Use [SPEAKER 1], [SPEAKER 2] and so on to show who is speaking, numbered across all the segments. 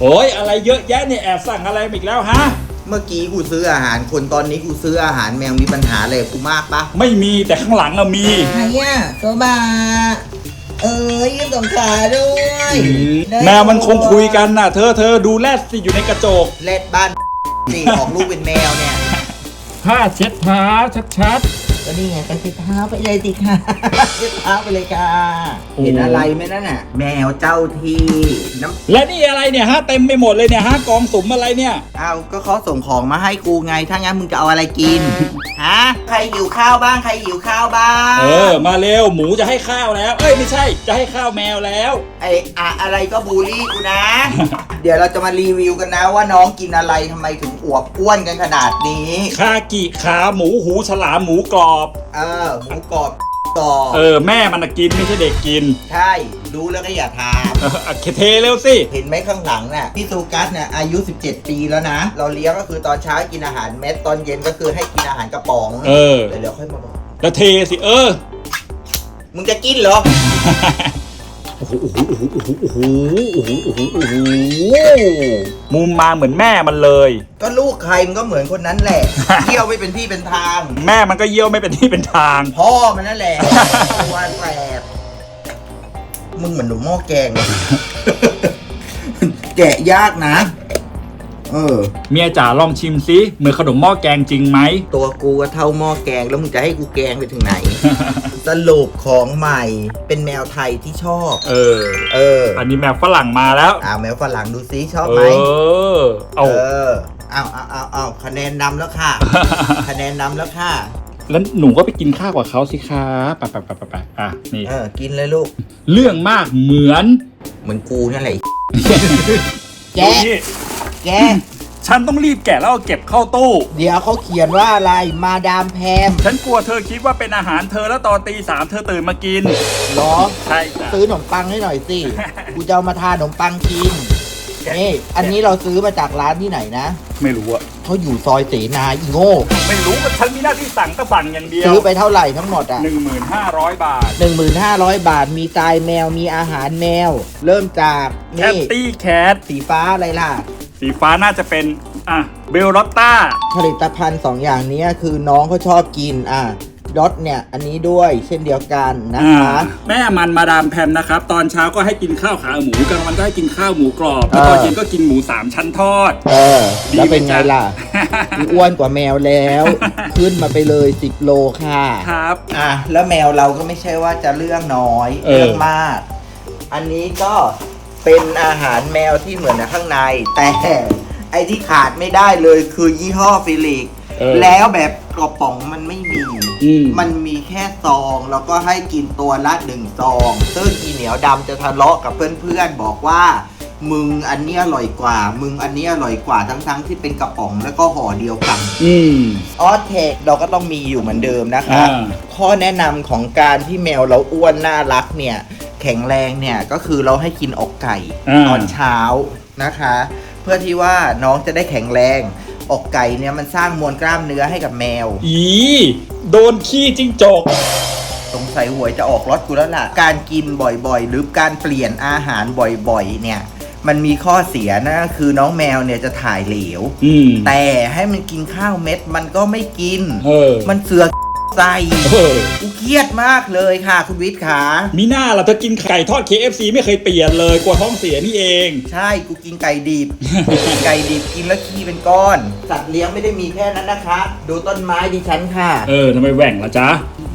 [SPEAKER 1] โอ้ยอะไรเยอะแยะเนี่ยแอบสั่งอะไรมาอีกแล้วฮะ
[SPEAKER 2] เมื่อกี้กูซื้ออาหารคนตอนนี้กูซื้ออาหารแมวมีปัญหาอะไรกับกูมากปะ
[SPEAKER 1] ไม่มีแต่ข้างหลังอะมี
[SPEAKER 3] ใครอะโซบะเอ้ยยืมสองขาด้วยได้
[SPEAKER 1] แมวมันคงคุยกันน่ะ เธอเธอดูแลดสิอยู่ในกระจก
[SPEAKER 2] เล็ดบ้าน สี่ออกลูกเป็นแมวเนี่ย
[SPEAKER 1] ผ้าเช็ดเท้าชัด
[SPEAKER 3] ก็นี่ไงไปติดเท้าไปเลยติค่ะติดเท้าไปเลยค่ะ
[SPEAKER 1] โอ้
[SPEAKER 2] เห็นอะไรไหมนั่นน่ะ แมวเจ้าที่น้
[SPEAKER 1] ๆและนี่อะไรเนี่ยฮะเต็มไปหมดเลยเนี่ยฮะกองสุมอะไรเนี่ยำ
[SPEAKER 2] เอาก็เขาส่งของมาให้กูไง ถ้างั้นมึงจะเอาอะไรกิน ฮะ ใครหิวข้าวบ้าง ใครหิวข้าวบ้าง
[SPEAKER 1] เออ มาเร็วหมูจะให้ข้าวแล้ว เอ้ยไม่ใช่ จะให้ข้าวแมวแล้ว
[SPEAKER 2] ไออะอะไรก็บูลลี่กูนะ เดี๋ยวเราจะมารีวิวกันนะว่าน้องกินอะไรทำไมถึงอวบอ้วนกันขนาดนี้
[SPEAKER 1] คากิขาหมูหูฉลามหมูกรอบ
[SPEAKER 2] เออหมูกรอบกรอบ
[SPEAKER 1] เออ แม่มันน่ะกินไม่ใช่เด็กกิน
[SPEAKER 2] ใช่ รู้แล้วก็อย่าถาม
[SPEAKER 1] เอออะเทเร็วสิ
[SPEAKER 2] เห็นไหมข้างหลังน่ะพี่ซูกัสเนี่ยอายุ 17 ปีแล้วนะ เราเลี้ยงก็คือตอนเช้าให้กินอาหารเม็ดตอนเย็นก็คือให้กินอาหารกระป๋อง
[SPEAKER 1] เออ
[SPEAKER 2] เดี๋ยวเดี๋ยวค่อยมาบอก
[SPEAKER 1] แล้วเทสิเออ
[SPEAKER 2] มึงจะกินเหรอ
[SPEAKER 1] โอ้โหโอ้โหโอ้โหโอ้โหโอ้โหโอ้โหโอ้โหมุมมาเหมือนแม่มันเลย
[SPEAKER 2] ก็ลูกใครมันก็เหมือนคนนั้นแหละ เที่ยวไม่เป็นที่เป็นทาง
[SPEAKER 1] แม่มันก็เยี่ยวไม่เป็นที่เป็นทาง
[SPEAKER 2] พ่อมันนั่นแหละตัวแสบมึงเหมือนหนูหม้อแกงเลยแกะยากนะ เออ
[SPEAKER 1] เมียจ๋าลองชิมซิเหมือนขนมหม้อแกงจริงไหม
[SPEAKER 2] ตัวกูก็เท่าหม้อแกงแล้วมึงจะให้กูแกงไปถึงไหน สรุปของใหม่เป็นแมวไทยที่ชอบ
[SPEAKER 1] เออ
[SPEAKER 2] เออ
[SPEAKER 1] อันนี้แมวฝรั่งมาแล้ว
[SPEAKER 2] อ่าแมวฝรั่งดูซิชอบ
[SPEAKER 1] เอ
[SPEAKER 2] ไหม
[SPEAKER 1] อเอา
[SPEAKER 2] เออเอาเอาเอาเอาคะแนนนำแล้วค่ะ คะแนนนำแล้วค่ะ
[SPEAKER 1] แล้วหนูก็ไปกินข้าวกับเขาสิคะไปไปไปไปไปอะนี่
[SPEAKER 2] เออ กินเลยลูก
[SPEAKER 1] เรื่องมากเหมือน
[SPEAKER 2] เหมือนกูนั่นแหละแกะ
[SPEAKER 1] นี่
[SPEAKER 2] แก
[SPEAKER 1] ฉันต้องรีบแกะแล้วเอาเก็บเข้าตู้
[SPEAKER 2] เดี๋ยวเขาเขียนว่าอะไรมาดามแพม
[SPEAKER 1] ฉันกลัวเธอคิดว่าเป็นอาหารเธอแล้วตอนตีสามเธอตื่นมากิน
[SPEAKER 2] เหรอ
[SPEAKER 1] ใช่จ้ะ
[SPEAKER 2] ซื้อขนมปังให้หน่อยสิ กูจะเอามาทานขนมปังกินนี่อันนี้เราซื้อมาจากร้านที่ไหนนะ
[SPEAKER 1] ไม่รู้อะ
[SPEAKER 2] เขาอยู่ซอยเสนาอีโง่
[SPEAKER 1] ไม่รู้ว่าฉันมีหน้าที่สั่งก็สั่งอย่างเดียว
[SPEAKER 2] ซื้อไปเท่าไหร่ทั้งหมดอะ
[SPEAKER 1] หนึ่งหมื่นห้าร้อยบาท
[SPEAKER 2] 1,500 บาทมีทรายแมวมีอาหารแมว เริ่มจาก
[SPEAKER 1] แค
[SPEAKER 2] นี่
[SPEAKER 1] ตตี้แคท
[SPEAKER 2] สีฟ้าอะไรล่ะ
[SPEAKER 1] สีฟ้าน่าจะเป็น อะ เบลลอตต้า
[SPEAKER 2] ผลิตภัณฑ์สองอย่างนี้คือน้องเขาชอบกินอะดอทเนี่ย อันนี้ด้วยเช่นเดียวกันนะคะ
[SPEAKER 1] แม่มันมาดามแพมนะครับ ตอนเช้าก็ให้กินข้าวขาหมูกลางวันก็ให้กินข้าวหมูกรอบแล้วตอน
[SPEAKER 2] เออ
[SPEAKER 1] เย็นก็กินหมูสามชั้นทอด
[SPEAKER 2] เออ แล้วเป็นไง
[SPEAKER 1] ดีไหมจ๊ะ
[SPEAKER 2] ล่ะกูอ้วนกว่าแมวแล้ว ขึ้นมาไปเลย10โลค่ะ
[SPEAKER 1] ครับ
[SPEAKER 2] อะ แล้วแมวเราก็ไม่ใช่ว่าจะเรื่องน้อย
[SPEAKER 1] เออ
[SPEAKER 2] เรื่องมาก อันนี้ก็ เป็นอาหารแมวที่เหมือนในข้างใน แต่ไอที่ขาดไม่ได้เลยคือยี่ห้อฟิลิก
[SPEAKER 1] เออ
[SPEAKER 2] แล้วแบบกระป๋องมันไม่มี
[SPEAKER 1] อืม
[SPEAKER 2] มันมีแค่ซองแล้วก็ให้กินตัวละหนึ่งซอง ซึ่งอีเหนียวดำจะทะเลาะกับเพื่อนๆ บอกว่า มึงอันเนี้ยอร่อยกว่า มึงอันเนี้ยอร่อยกว่าทั้งๆ ที่เป็นกระป๋องแล้วก็ห่อเดียวกัน
[SPEAKER 1] อืม
[SPEAKER 2] ออสเทคเราก็ต้องมีอยู่เหมือนเดิมนะคะ
[SPEAKER 1] อ่า
[SPEAKER 2] ข้อแนะนำของการที่แมวเราอ้วนน่ารักเนี่ยแข็งแรงเนี่ยก็คือเราให้กินอกไก่
[SPEAKER 1] อ่า
[SPEAKER 2] ตอนเช้านะคะ เพื่อที่ว่าน้องจะได้แข็งแรง อกไก่เนี่ยมันสร้างมวลกล้ามเนื้อให้กับแมว
[SPEAKER 1] อีโดนขี้จิ้งจก
[SPEAKER 2] สงสัยหวยจะออกรถกูแล้วล่ะ การกินบ่อยๆ หรือการเปลี่ยนอาหารบ่อยๆ เนี่ย มันมีข้อเสียนะคือน้องแมวเนี่ยจะถ่ายเหลว
[SPEAKER 1] อืม
[SPEAKER 2] แต่ให้มันกินข้าวเม็ดมันก็ไม่กิน
[SPEAKER 1] เออ
[SPEAKER 2] มันเสือก ใส่
[SPEAKER 1] เออ
[SPEAKER 2] กูเครียดมากเลยค่ะคุณวิทย์ขา
[SPEAKER 1] มีหน้าเราเธอกินไก่ทอด KFC ไม่เคยเปลี่ยนเลยกลัวท้องเสียนี่เอง
[SPEAKER 2] ใช่กูกินไก่ดิบ ไก่ดิบกินแล้วขี้เป็นก้อน สัตว์เลี้ยงไม่ได้มีแค่นั้นนะคะ ดูต้นไม้ดิฉันค่ะ
[SPEAKER 1] เออทำไมแหว่งล่ะจ๊ะ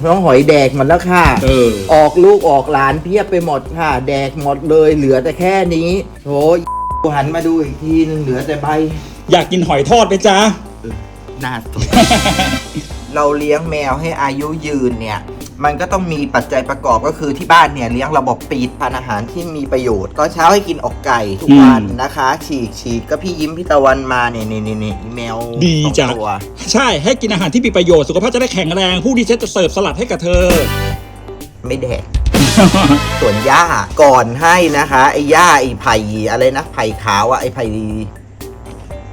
[SPEAKER 2] น้องหอยแดกหมดแล้วค่ะ
[SPEAKER 1] เออ
[SPEAKER 2] ออกลูกออกหลานเพียบไปหมดค่ะ แดกหมดเลยเหลือแต่แค่นี้โถกูหันมาดูอีกทีนึงเหลือแต่ใบ
[SPEAKER 1] อยากกินหอยทอดไหมจ๊ะ
[SPEAKER 2] หน้าสดเราเลี้ยงแมวให้อายุยืนเนี่ย มันก็ต้องมีปัจจัยประกอบก็คือที่บ้านเนี่ยเลี้ยงระบบปิดทานอาหารที่มีประโยชน์ก็เช้าให้กินอกไก่ทุกวัน
[SPEAKER 1] อืม
[SPEAKER 2] นะคะ ฉีกฉีกก็พี่ยิ้มพี่ตะวันมาเนี่ยนี่นี่นี่แมว
[SPEAKER 1] ดี
[SPEAKER 2] สอง
[SPEAKER 1] จัง
[SPEAKER 2] ตัว
[SPEAKER 1] ใช่ให้กินอาหารที่มีประโยชน์สุขภาพจะได้แข็งแรง ผู้ที่ฉันจะเสิร์ฟสลัดให้กับเธอ
[SPEAKER 2] ไม่แดก ส่วนหญ้าก่อนให้นะคะไอ้หญ้าไอ้ไผ่อะไรนะไผ่ขาวอะไอ้ไผ่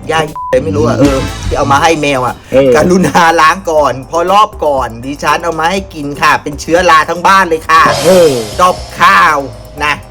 [SPEAKER 2] หญ้าอะไรไม่รู้อะเออที่เอามาให้แมวอะ
[SPEAKER 1] เออ
[SPEAKER 2] กรุณาล้างก่อน พอรอบก่อนดิฉันเอามาให้กินค่ะ เป็นเชื้อราทั้งบ้านเลยค่ะ
[SPEAKER 1] เออ
[SPEAKER 2] จบข้าวนะ